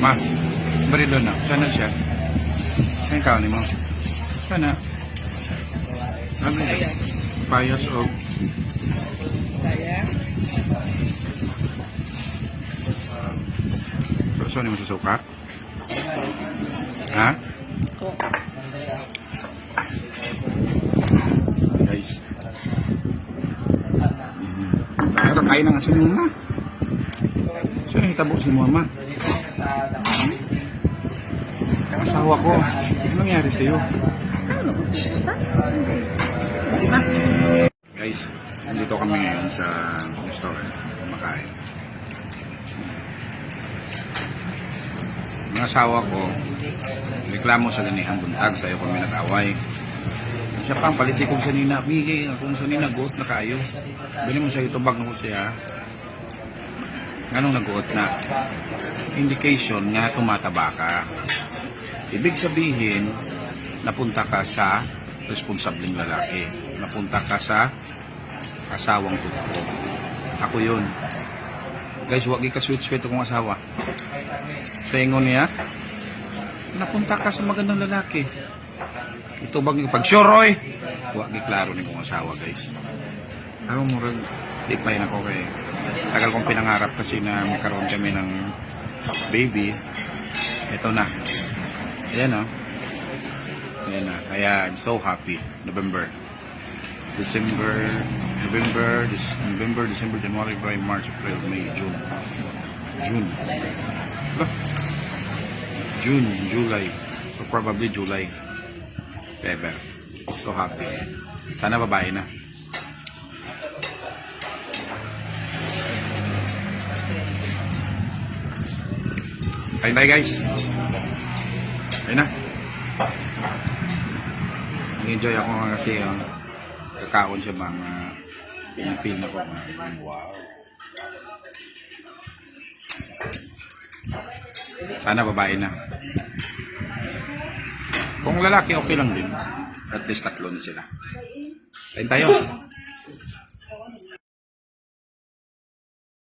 Ma, bari doon na. Sana siya. Saan ka ni mo? Sana. Ano yun? Payas o Pero saan mo sa suka? Ha? Guys. Pero kain na nga si Mama. Saan hitabo si Mama? Ang asawa ko. Ano nangyari sa'yo? Guys, nandito kami ngayon sa restaurant. Kumakain. Ang asawa ko, reklamo sa ganihang buntag, sa'yo kami nag-away. Isa pang paliti kong sa nina, bigay akong sa nina, goot na kayo. Bili mo sa itubag na ko siya. Ganong naguot na? Indication nga tumataba ka. Ibig sabihin, napunta ka sa responsableng lalaki. Napunta ka sa asawang totoo. Ako yun. Guys, wag ka sweet-sweet akong asawa. Sa niya, napunta ka sa magandang lalaki. Ito bang pag sure oy. Wag klaro ni kong asawa, guys. Ako mo yun ako kay tagal kong pinangarap kasi na magkaroon kami ng baby. Ito na. Ayan o. Ayan na. Kaya I'm so happy. November. December, November, Dec- November, December, January, February, March, April, May, June. June. June, July. So probably July. Ever. So happy. Sana babae na. Kain tayo guys. Kain na. Nag-enjoy ako nga kasi uh, kakaon siya mga feel na ko. Wow. Sana babae na. Kung lalaki, okay lang din. At least tatlo na sila. Kain tayo.